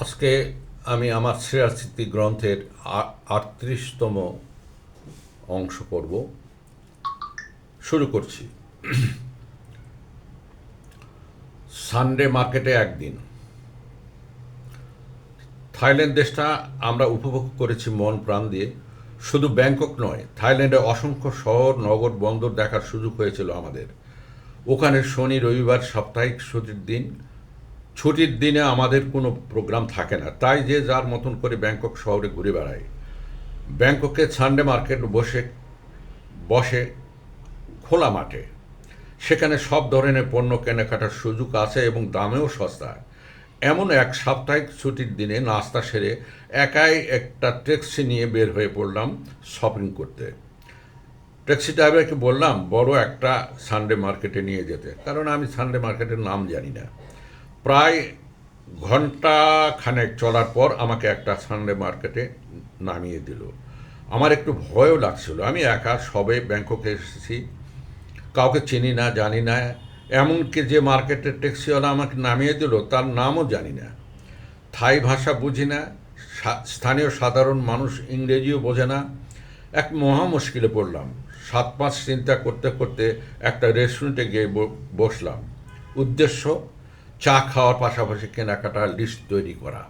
আজকে আমি আমার শ্রেয়ার স্মৃতি গ্রন্থের আটত্রিশতম অংশ পড়ব। শুরু করছি। সানডে মার্কেটে একদিন। থাইল্যান্ড দেশটা আমরা উপভোগ করেছি মন প্রাণ দিয়ে। শুধু ব্যাংকক নয়, থাইল্যান্ডে অসংখ্য শহর, নগর, বন্দর দেখার সুযোগ হয়েছিল আমাদের। ওখানে শনি, রবিবার, সাপ্তাহিক ছুটির দিন। ছুটির দিনে আমাদের কোনো প্রোগ্রাম থাকে না। তাই যে যার মতন করে ব্যাংকক শহরে ঘুরে বেড়ায় ব্যাংককে সানডে মার্কেট বসে বসে খোলা মাঠে। সেখানে সব ধরনের পণ্য কেনাকাটার সুযোগ আছে এবং দামেও সস্তা। এমন এক সাপ্তাহিক ছুটির দিনে নাস্তা সেরে একাই একটা ট্যাক্সি নিয়ে বের হয়ে পড়লাম শপিং করতে। ট্যাক্সি ড্রাইভারকে বললাম, বড় একটা সানডে মার্কেটে নিয়ে যেতে। কারণ আমি সানডে মার্কেটের নাম জানি না। প্রায় ঘণ্টা খানেক চলার পর আমাকে একটা সানডে মার্কেটে নামিয়ে দিল। আমার একটু ভয়ও লাগছিল। আমি একা সবে ব্যাংককে এসেছি। কাউকে চিনি না, জানি না। এমনকি যে মার্কেটের ট্যাক্সিওয়ালা আমাকে নামিয়ে দিল, তার নামও জানি না। থাই ভাষা বুঝি না স্থানীয় সাধারণ মানুষ ইংরেজিও বোঝে না। এক মহা মুশকিলে পড়লাম। সাত পাঁচ চিন্তা করতে করতে একটা রেস্টুরেন্টে গিয়ে বসলাম। উদ্দেশ্য চা খাওয়ার পাশাপাশি কেনাকাটার লিস্ট তৈরি করা।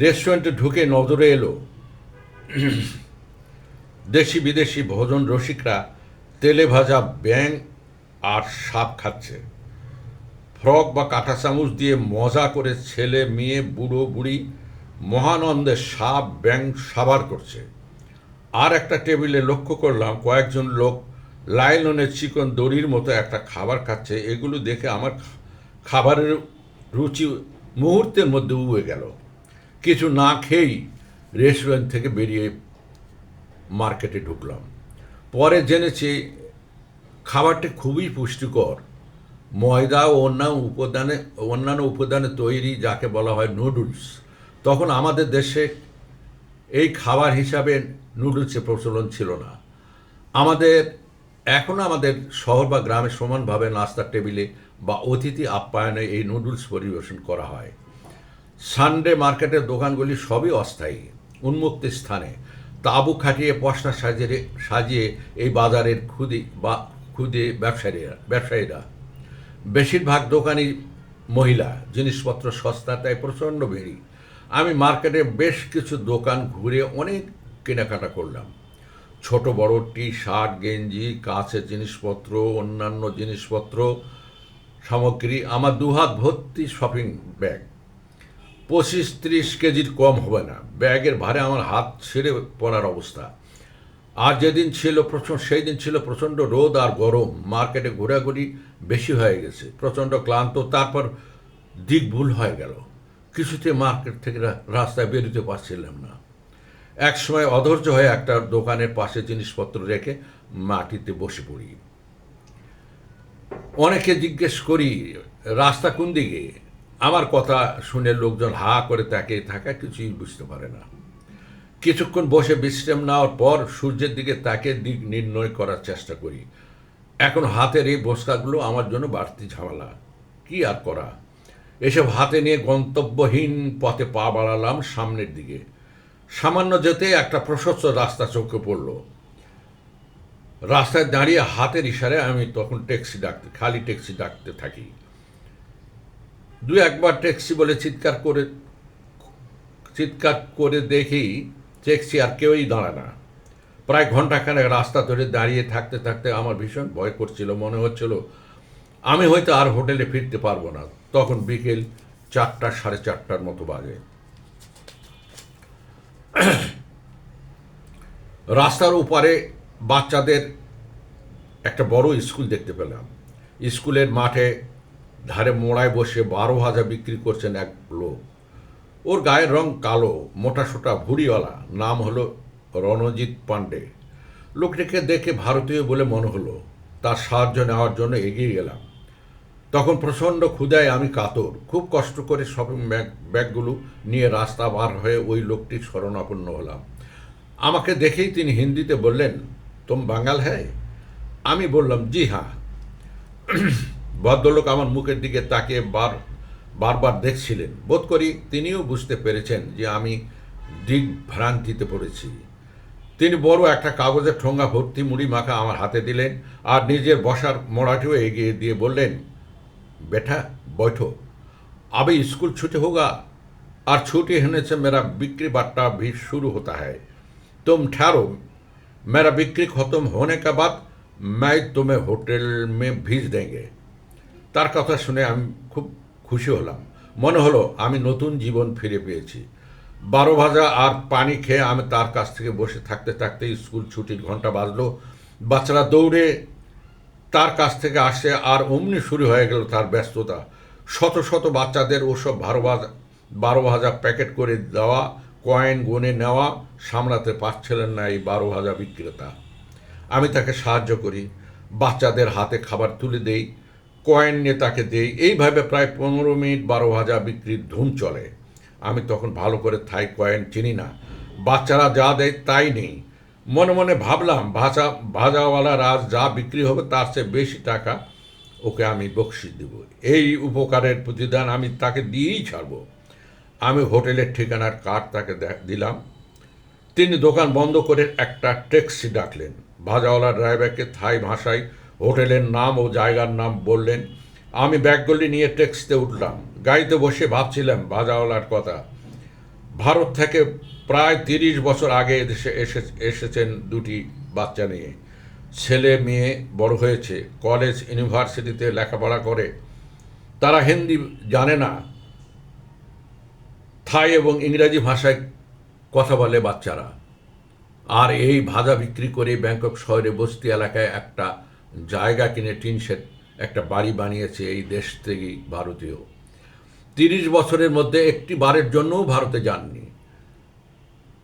রেস্টুরেন্টে ঢুকে নজরে এলো। দেশি বিদেশি ভোজন রসিকরা তেলে ভাজা ব্যাং আর সাপ খাচ্ছে। ফ্রক বা কাঁটা চামচ দিয়ে মজা করে ছেলে, মেয়ে, বুড়ো, বুড়ি, মহানন্দে সাপ ব্যাং সাবার করছে। আর একটা টেবিলে লক্ষ্য করলাম কয়েকজন লোক লাইলনের চিকন দড়ির মতো একটা খাবার খাচ্ছে, এগুলো দেখে আমার খাবারের রুচি মুহূর্তের মধ্যে উবে গেল। কিছু না খেয়েই রেস্টুরেন্ট থেকে বেরিয়ে মার্কেটে ঢুকলাম। পরে জেনেছি খাবারটি খুবই পুষ্টিকর। ময়দা ও অন্যান্য উপাদানে অন্যান্য উপাদানে তৈরি, যাকে বলা হয় নুডলস। তখন আমাদের দেশে এই খাবার হিসাবে নুডলসের প্রচলন ছিল না। আমাদের এখনও আমাদের শহর বা গ্রামে সমানভাবে নাস্তার টেবিলে বা অতিথি আপ্যায়নে এই নুডলস পরিবেশন করা হয়। সানডে মার্কেটের দোকানগুলি সবই অস্থায়ী, উন্মুক্ত স্থানে। তাঁবু খাটিয়ে পশনা সাজিয়ে সাজিয়ে এই বাজারের খুদি বা খুদে ব্যবসায়ীরা ব্যবসায়ীরা। বেশিরভাগ দোকানই মহিলা, জিনিসপত্র সস্তা তাই প্রচণ্ড ভিড় আমি মার্কেটে বেশ কিছু দোকান ঘুরে অনেক কেনাকাটা করলাম। ছোট, বড়, টি, শার্ট, গেঞ্জি, কাঁচের জিনিসপত্র, অন্যান্য জিনিসপত্র, সামগ্রী, আমার দুহাত ভর্তি শপিং ব্যাগ। পঁচিশ, ত্রিশ কেজির কম হবে না। ব্যাগের ভারে আমার হাত ছেড়ে পড়ার অবস্থা। আর যেদিন ছিল প্রচণ্ড সেই দিন ছিল প্রচণ্ড রোদ আর গরম। মার্কেটে ঘোরাঘুরি বেশি হয়ে গেছে। প্রচণ্ড ক্লান্ত। তারপর দিক ভুল হয়ে গেল। কিছুতে মার্কেট থেকে রাস্তায় বেরোতে পারছিলাম না। এক সময় অধৈর্য হয়ে একটা দোকানের পাশে জিনিসপত্র রেখে মাটিতে বসে পড়ি। অনেকে জিজ্ঞেস করি, রাস্তা কোন দিকে? আমার কথা শুনে লোকজন হা করে তাকে থাকা, কিছুই বুঝতে পারে না। কিছুক্ষণ বসে বিশ্রাম নেওয়ার পর সূর্যের দিকে তাকে দিক নির্ণয় করার চেষ্টা করি। এখন হাতের এই বস্তাগুলো আমার জন্য বাড়তি ঝামেলা। কি আর করা? এসব হাতে নিয়ে গন্তব্যহীন পথে পা বাড়ালাম সামনের দিকে। সামান্য যেতে একটা প্রশস্ত রাস্তা চোখে পড়ল। রাস্তায় দাঁড়িয়ে হাতের ইশারে আমি তখন ট্যাক্সি ডাকতে, খালি ট্যাক্সি ডাকতে থাকি। দু একবার ট্যাক্সি বলে চিৎকার করে চিৎকার করে দেখি ট্যাক্সি আর কেউই দাঁড়ায় না। প্রায় ঘন্টাখানেক রাস্তা ধরে দাঁড়িয়ে থাকতে থাকতে আমার ভীষণ ভয় করছিল, মনে হচ্ছিল আমি হয়তো আর হোটেলে ফিরতে পারব না। তখন বিকেল চারটা, সাড়ে চারটার মতো বাজে। রাস্তার উপরে বাচ্চাদের একটা বড় স্কুল দেখতে পেলাম। স্কুলের মাঠে ধারে মোড়ায় বসে বারো হাজার বিক্রি করছেন এক লোক। ওর গায়ের রং কালো, মোটা সোটা ভুড়িওয়ালা, নাম হলো রণজিৎ পাণ্ডে। লোকটিকে দেখে ভারতীয় বলে মনে হলো, তার সাহায্য নেওয়ার জন্য এগিয়ে গেলাম। তখন প্রচণ্ড ক্ষুদায় আমি কাতর, খুব কষ্ট করে শপিং ব্যাগ, ব্যাগগুলো নিয়ে রাস্তা বার হয়ে ওই লোকটির শরণাপন্ন হলাম। আমাকে দেখেই তিনি হিন্দিতে বললেন তোম বাঙাল হ্যায় আমি বললাম জি হ্যাঁ ভদ্রলোক আমার মুখের দিকে তাকিয়ে বার বারবার দেখছিলেন বোধ করি তিনিও বুঝতে পেরেছেন যে আমি দিগ্ভ্রান্তিতে পড়েছি তিনি বড় একটা কাগজের ঠোঙ্গা ভর্তি মুড়ি মাখা আমার হাতে দিলেন আর নিজের বসার মোড়াটিও এগিয়ে দিয়ে বললেন বেটা बैठो अभी स्कूल छुट्टी होगा और छुट्टी होने से मेरा बिक्री बट्टा भी शुरू होता है तुम ठहरो मेरा बिक्री खत्म होने के बाद मैं तुम्हें होटल में भेज देंगे তার কথা শুনে আমি খুব খুশি হলাম মনে হলো আমি নতুন জীবন ফিরে পেয়েছি বারো ভাজা আর পানি খেয়ে আমি তার কাছ থেকে বসে থাকতে থাকতে স্কুল ছুটির ঘন্টা বাজলো বাচ্চারা দৌড়ে তার কাছ থেকে আসে আর অমনি শুরু হয়ে গেল তার ব্যস্ততা শত শত বাচ্চাদের ওসব বারো ভাজা বারো ভাজা প্যাকেট করে দেওয়া কয়েন গুনে নেওয়া সামলাতে পারছিলেন না এই বারো হাজার বিক্রেতা। আমি তাকে সাহায্য করি, বাচ্চাদের হাতে খাবার তুলে দেই, কয়েন নিয়ে তাকে দেই। এইভাবে প্রায় পনেরো মিনিট বারো হাজার বিক্রির ধুম চলে। আমি তখন ভালো করে থাই কয়েন চিনি না। বাচ্চারা যা দেয় তাই নেই। মনে মনে ভাবলাম, ভাজা, ভাজাওয়ালা রাজ যা বিক্রি হবে তার চেয়ে বেশি টাকা ওকে আমি বকশি দেব। এই উপকারের প্রতিদান আমি তাকে দিয়েই ছাড়ব। আমি হোটেলের ঠিকানার কার্ড তাকে দিলাম। তিনি দোকান বন্ধ করে একটা ট্যাক্সি ডাকলেন। ভাজাওয়ালা ড্রাইভারকে থাই ভাষায় হোটেলের নাম ও জায়গার নাম বললেন। আমি ব্যাগগুলি নিয়ে ট্যাক্সিতে উঠলাম। গাড়িতে বসে ভাবছিলাম ভাজাওয়ালার কথা। ভারত থেকে প্রায় তিরিশ বছর আগে এদেশে এসে, এসেছেন দুটি বাচ্চা নিয়ে। ছেলে, মেয়ে বড় হয়েছে। কলেজ, ইউনিভার্সিটিতে লেখাপড়া করে। তারা হিন্দি জানে না। থাই এবং ইংরাজি ভাষায় কথা বলে বাচ্চারা। আর এই ভাজা বিক্রি করে ব্যাংকক শহরে বস্তি এলাকায় একটা জায়গা কিনে টিন শেড একটা বাড়ি বানিয়েছে এই দেশ থেকেই ভারতীয়। তিরিশ বছরের মধ্যে একটি বারের জন্যও ভারতে যাননি।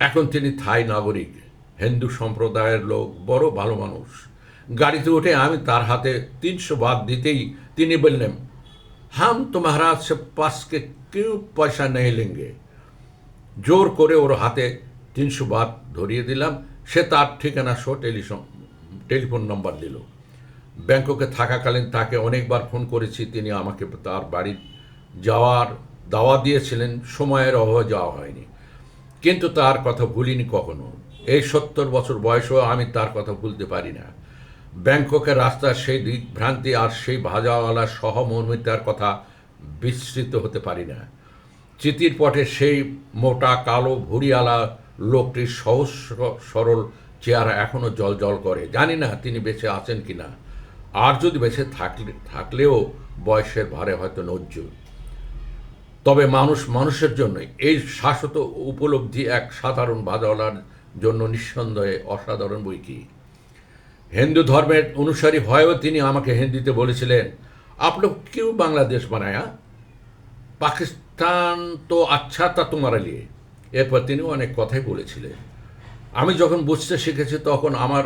এখন তিনি থাই নাগরিক, হিন্দু সম্প্রদায়ের লোক, বড় ভালো মানুষ। গাড়িতে উঠে আমি তার হাতে তিনশো বাদ দিতেই তিনি বললেন হাম তোমারা সে পাসকে কেউ পয়সা নেই লেঙ্গে জোর করে ওর হাতে তিনশো বাদ ধরিয়ে দিলাম সে তার ঠিকানা সহ টেলিফোন টেলিফোন নম্বর দিল ব্যাংককে থাকাকালীন তাকে অনেকবার ফোন করেছি তিনি আমাকে তার বাড়ি যাওয়ার দাওয়া দিয়েছিলেন সময়ের অভাবে যাওয়া হয়নি কিন্তু তার কথা ভুলিনি কখনো এই সত্তর বছর বয়সেও আমি তার কথা ভুলতে পারি না। ব্যাংককের রাস্তার সেই দিকভ্রান্তি আর সেই ভাজাওয়ালার সহমর্মিতার কথা বিস্মৃত হতে পারি না। চিতির পটে সেই মোটা, কালো ভুড়িয়ালা লোকটির সহজ সরল চেহারা এখনও জল জল করে। জানি না তিনি বেঁচে আছেন কি না। আর যদি বেঁচে থাকলে, থাকলেও বয়সের ভারে হয়তো নজ্জুর তবে মানুষ মানুষের জন্য, এই শাশ্বত উপলব্ধি এক সাধারণ বাজাওয়ালার জন্য নিঃসন্দেহে অসাধারণ বই কি? হিন্দু ধর্মের অনুসারী হয়েও তিনি আমাকে হিন্দিতে বলেছিলেন আপলোক কেউ বাংলাদেশ বানায়া? পাকিস্তান তো আচ্ছা তা তোমার লিয়ে এরপর তিনি অনেক কথাই বলেছিলেন। আমি যখন বুঝতে শিখেছি, তখন আমার,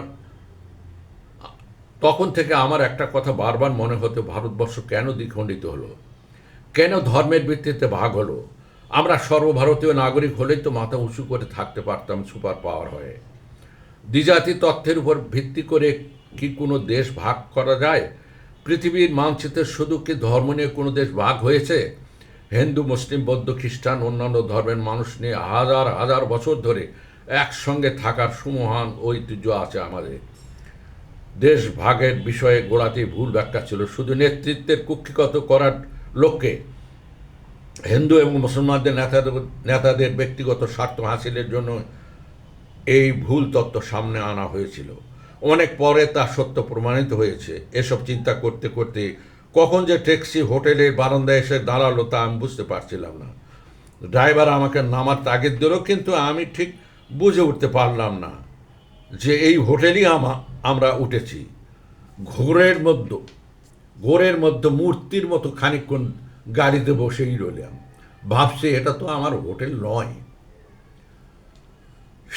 তখন থেকে আমার একটা কথা বারবার মনে হতো, ভারতবর্ষ কেন দ্বিখণ্ডিত হলো? কেন ধর্মের ভিত্তিতে ভাগ হলো? আমরা সর্বভারতীয় নাগরিক হলেই তো মাথা উঁচু করে থাকতে পারতাম, সুপার পাওয়ার হয়ে। দ্বিজাতি তথ্যের উপর ভিত্তি করে কি কোনো দেশ ভাগ করা যায়? পৃথিবীর মানচিত্রে শুধু কি ধর্ম নিয়ে কোনো দেশ ভাগ হয়েছে? হিন্দু, মুসলিম, বৌদ্ধ, খ্রিস্টান, অন্যান্য ধর্মের মানুষ নিয়ে হাজার হাজার বছর ধরে একসঙ্গে থাকার সুমহান ঐতিহ্য আছে আমাদের। দেশ ভাগের বিষয়ে গোড়াতে ভুল ব্যাখ্যা ছিল। শুধু নেতৃত্বের কুক্ষিগত করার লক্ষ্যে হিন্দু এবং মুসলমানদের নেতাদের নেতাদের ব্যক্তিগত স্বার্থ হাসিলের জন্য এই ভুল তত্ত্ব সামনে আনা হয়েছিল। অনেক পরে তা সত্য প্রমাণিত হয়েছে। এসব চিন্তা করতে করতে কখন যে ট্যাক্সি হোটেলের বারান্দায় এসে দাঁড়াল তা আমি বুঝতে পারছিলাম না। ড্রাইভার আমাকে নামার তাগিদ দিল, কিন্তু আমি ঠিক বুঝে উঠতে পারলাম না যে এই হোটেলই আমা, আমরা উঠেছি। ঘোরের মধ্যে ঘোরের মধ্যে মূর্তির মতো খানিকক্ষণ গাড়িতে বসেই রইলাম। ভাবছি এটা তো আমার হোটেল নয়।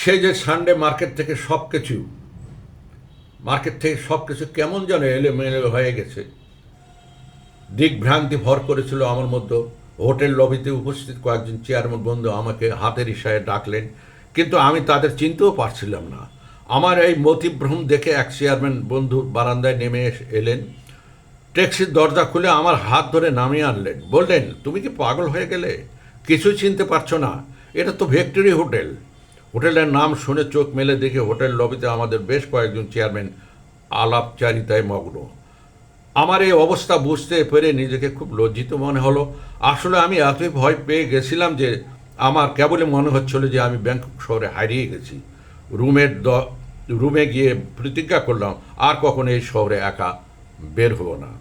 সে যে সানডে মার্কেট থেকে সব কিছু মার্কেট থেকে সব কিছু কেমন যেন এলোমেলো হয়ে গেছে। দিকভ্রান্তি ভর করেছিল আমার মধ্যে। হোটেল লবিতে উপস্থিত কয়েকজন চেয়ারম্যান বন্ধু আমাকে হাতের ইশায় ডাকলেন, কিন্তু আমি তাদের চিনতেও পারছিলাম না। আমার এই মতিভ্রম দেখে এক চেয়ারম্যান বন্ধু বারান্দায় নেমে এলেন। ট্যাক্সির দরজা খুলে আমার হাত ধরে নামিয়ে আনলেন। বললেন, তুমি কি পাগল হয়ে গেলে? কিছুই চিনতে পারছ না। এটা তো ভিক্টোরি হোটেল। হোটেলের নাম শুনে চোখ মেলে দেখে হোটেল লবিতে আমাদের বেশ কয়েকজন চেয়ারম্যান আলাপচারিতায় মগ্ন। আমার এই অবস্থা বুঝতে পেরে নিজেকে খুব লজ্জিত মনে হলো। আসলে আমি এতই ভয় পেয়ে গেছিলাম যে আমার কেবলই মনে হচ্ছিল যে আমি ব্যাংকক শহরে হারিয়ে গেছি। রুমের দ, রুমে গিয়ে প্রতিজ্ঞা করলাম, আর কখনো এই শহরে একা বের হব না।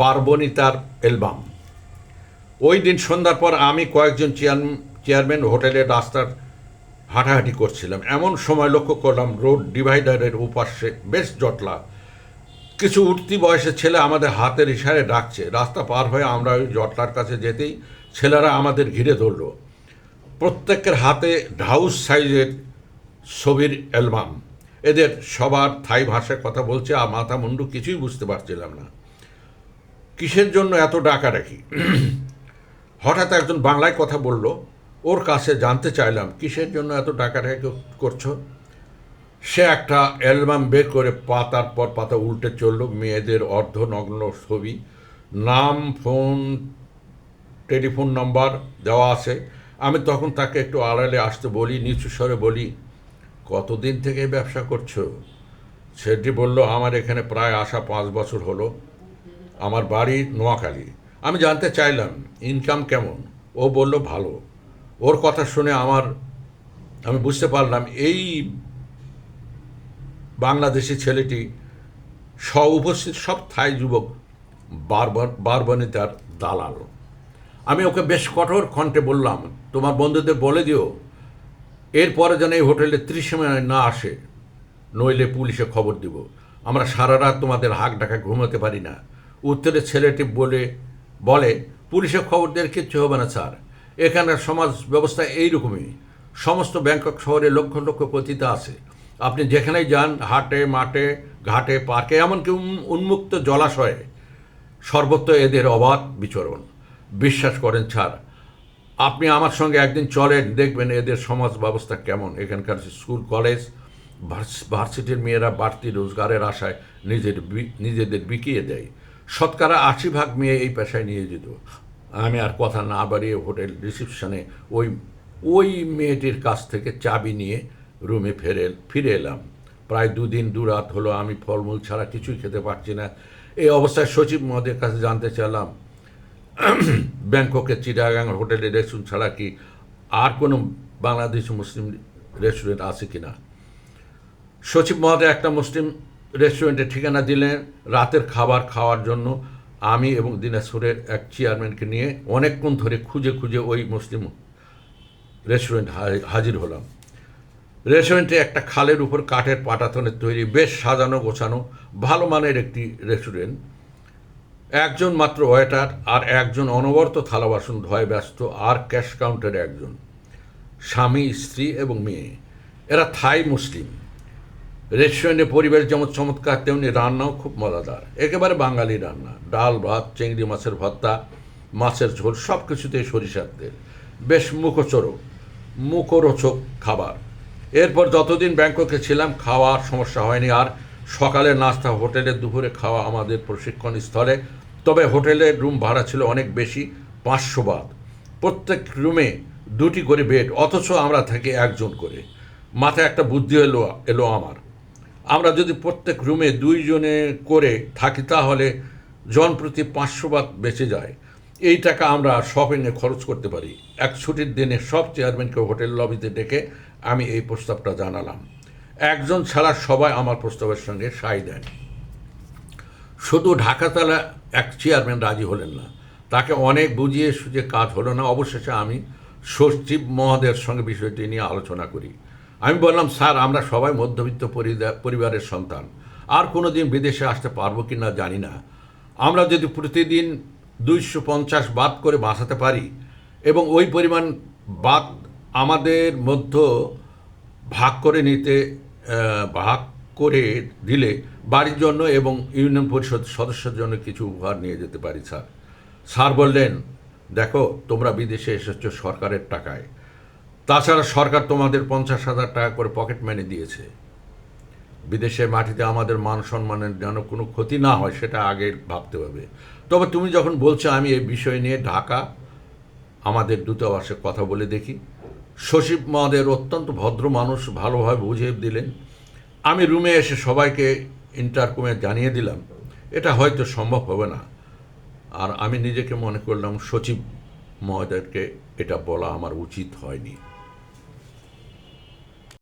বারবনিতার অ্যালবাম। ওই দিন সন্ধ্যার পর আমি কয়েকজন চেয়ার চেয়ারম্যান হোটেলের রাস্তার হাঁটাহাঁটি করছিলাম। এমন সময় লক্ষ্য করলাম রোড ডিভাইডারের উপাশে বেশ জটলা। কিছু উঠতি বয়সের ছেলে আমাদের হাতের ইশারে ডাকছে। রাস্তা পার হয়ে আমরা ওই জটলার কাছে যেতেই ছেলেরা আমাদের ঘিরে ধরলো। প্রত্যেকের হাতে ঢাউস সাইজের ছবির অ্যালবাম। এদের সবার থাই ভাষায় কথা বলছে, আর মাথা মুন্ডু কিছুই বুঝতে পারছিলাম না। কিসের জন্য এত ডাকাডাকি? হঠাৎ একজন বাংলায় কথা বলল ওর কাছে জানতে চাইলাম, কিসের জন্য এত ডাকাডাকি করছ? সে একটা অ্যালবাম বের করে পাতার পর পাতা উল্টে চলল, মেয়েদের অর্ধনগ্ন ছবি। নাম, ফোন, টেলিফোন নাম্বার দেওয়া আছে। আমি তখন তাকে একটু আড়ালে আসতে বলি, নিচু স্বরে বলি, কতদিন থেকে ব্যবসা করছ? সেটি বলল, আমার এখানে প্রায় আসা পাঁচ বছর হলো। আমার বাড়ি নোয়াখালী। আমি জানতে চাইলাম ইনকাম কেমন? ও বলল, ভালো। ওর কথা শুনে আমার, আমি বুঝতে পারলাম এই বাংলাদেশি ছেলেটি স উপস্থিত সব থাই যুবক বারবার বারবানিতার দালাল। আমি ওকে বেশ কঠোর কণ্ঠে বললাম, তোমার বন্ধুদের বলে দিও, এরপরে যেন এই হোটেলে ত্রিসীমায় না আসে, নইলে পুলিশে খবর দিব। আমরা সারা রাত তোমাদের হাক ডাকা ঘুমাতে পারি না। উত্তরে ছেলেটি বলে বলে, পুলিশে খবর দেওয়ার কিচ্ছু হবে না, স্যার। এখানের সমাজ ব্যবস্থা এইরকমই। সমস্ত ব্যাংকক শহরে লক্ষ লক্ষ পতিতা আছে। আপনি যেখানেই যান, হাটে, মাঠে, ঘাটে, পার্কে, এমনকি উন- উন্মুক্ত জলাশয়ে সর্বত্র এদের অবাধ বিচরণ। বিশ্বাস করেন ছাড় আপনি আমার সঙ্গে একদিন চলেন, দেখবেন এদের সমাজ ব্যবস্থা কেমন। এখানকার স্কুল, কলেজ ভার্সিটির মেয়েরা বাড়তি রোজগারের আশায় নিজের নিজেদের বিকিয়ে দেয়। শতকরা আশি ভাগ মেয়ে এই পেশায় নিয়ে যেত আমি আর কথা না বাড়িয়ে হোটেল রিসিপশনে ওই ওই মেয়েটির কাছ থেকে চাবি নিয়ে রুমে ফেরে, ফিরে এলাম। প্রায় দুদিন দু রাত হলো আমি ফলমূল ছাড়া কিছুই খেতে পারছি না। এই অবস্থায় সচিব মহোদয়ের কাছে জানতে চাইলাম, ব্যাংককের চিটাগাং হোটেলে রেস্টুরেন্ট ছাড়া কি আর কোনো বাংলাদেশি মুসলিম রেস্টুরেন্ট আছে কি না সচিব মহোদয় একটা মুসলিম রেস্টুরেন্টের ঠিকানা দিলেন রাতের খাবার খাওয়ার জন্য। আমি এবং দিনাজপুরের এক চেয়ারম্যানকে নিয়ে অনেকক্ষণ ধরে খুঁজে খুঁজে ওই মুসলিম রেস্টুরেন্ট হাজির হলাম। রেস্টুরেন্টে একটা খালের উপর কাঠের পাটাতনের তৈরি, বেশ সাজানো গোছানো, ভালো মানের একটি রেস্টুরেন্ট। একজন মাত্র ওয়েটার আর একজন অনবরত থালা বাসন ধোয় ব্যস্ত আর ক্যাশ কাউন্টারে একজন। স্বামী, স্ত্রী এবং মেয়ে। এরা থাই মুসলিম। রেস্টুরেন্টে পরিবেশ যেমন চমৎকার, তেমনি রান্নাও খুব মজাদার। একেবারে বাঙালি রান্না। ডাল, ভাত, চিংড়ি, মাছের ভর্তা, মাছের ঝোল সব কিছুতেই সরিষার তেল। বেশ মুখচরক, মুখরোচক খাবার। এরপর যতদিন ব্যাংককে ছিলাম, খাওয়ার সমস্যা হয়নি। আর সকালের নাস্তা, হোটেলে দুপুরে খাওয়া আমাদের প্রশিক্ষণ স্থলে। তবে হোটেলের রুম ভাড়া ছিল অনেক বেশি, পাঁচশো বাদ। প্রত্যেক রুমে দুটি করে বেড, অথচ আমরা থাকি একজন করে। মাথায় একটা বুদ্ধি এলো এলো আমার। আমরা যদি প্রত্যেক রুমে দুইজনে করে থাকি, তাহলে জন প্রতি পাঁচশো বাদ বেঁচে যায়। এই টাকা আমরা শপিংয়ে খরচ করতে পারি। এক ছুটির দিনে সব চেয়ারম্যানকে হোটেল লবিতে ডেকে আমি এই প্রস্তাবটা জানালাম। একজন ছাড়া সবাই আমার প্রস্তাবের সঙ্গে সাই দেন। শুধু ঢাকাতলা এক চেয়ারম্যান রাজি হলেন না। তাকে অনেক বুঝিয়ে সুঝে কাজ হলো না। অবশেষে আমি সচিব মহোদয়ের সঙ্গে বিষয়টি নিয়ে আলোচনা করি। আমি বললাম, স্যার, আমরা সবাই মধ্যবিত্ত পরিবারের সন্তান। আর কোনো দিন বিদেশে আসতে পারব কি না জানি না। আমরা যদি প্রতিদিন দুইশো পঞ্চাশ বাদ করে বাঁচাতে পারি এবং ওই পরিমাণ বাদ আমাদের মধ্য ভাগ করে নিতে ভাগ করে দিলে বাড়ির জন্য এবং ইউনিয়ন পরিষদ সদস্যের জন্য কিছু উপহার নিয়ে যেতে পারি, স্যার। স্যার বললেন, দেখো, তোমরা বিদেশে এসেছ সরকারের টাকায়। তাছাড়া সরকার তোমাদের পঞ্চাশ হাজার টাকা করে পকেট মানি দিয়েছে। বিদেশের মাটিতে আমাদের মান সম্মানের যেন কোনো ক্ষতি না হয়, সেটা আগে ভাবতে হবে। তবে তুমি যখন বলছো আমি এই বিষয় নিয়ে ঢাকা আমাদের দূতাবাসে কথা বলে দেখি সচিব মহোদয়ের অত্যন্ত ভদ্র মানুষ, ভালোভাবে বুঝিয়ে দিলেন। আমি রুমে এসে সবাইকে ইন্টারকমে জানিয়ে দিলাম, এটা হয়তো সম্ভব হবে না। আর আমি নিজেকে মনে করলাম সচিব মহোদয়কে এটা বলা আমার উচিত হয়নি।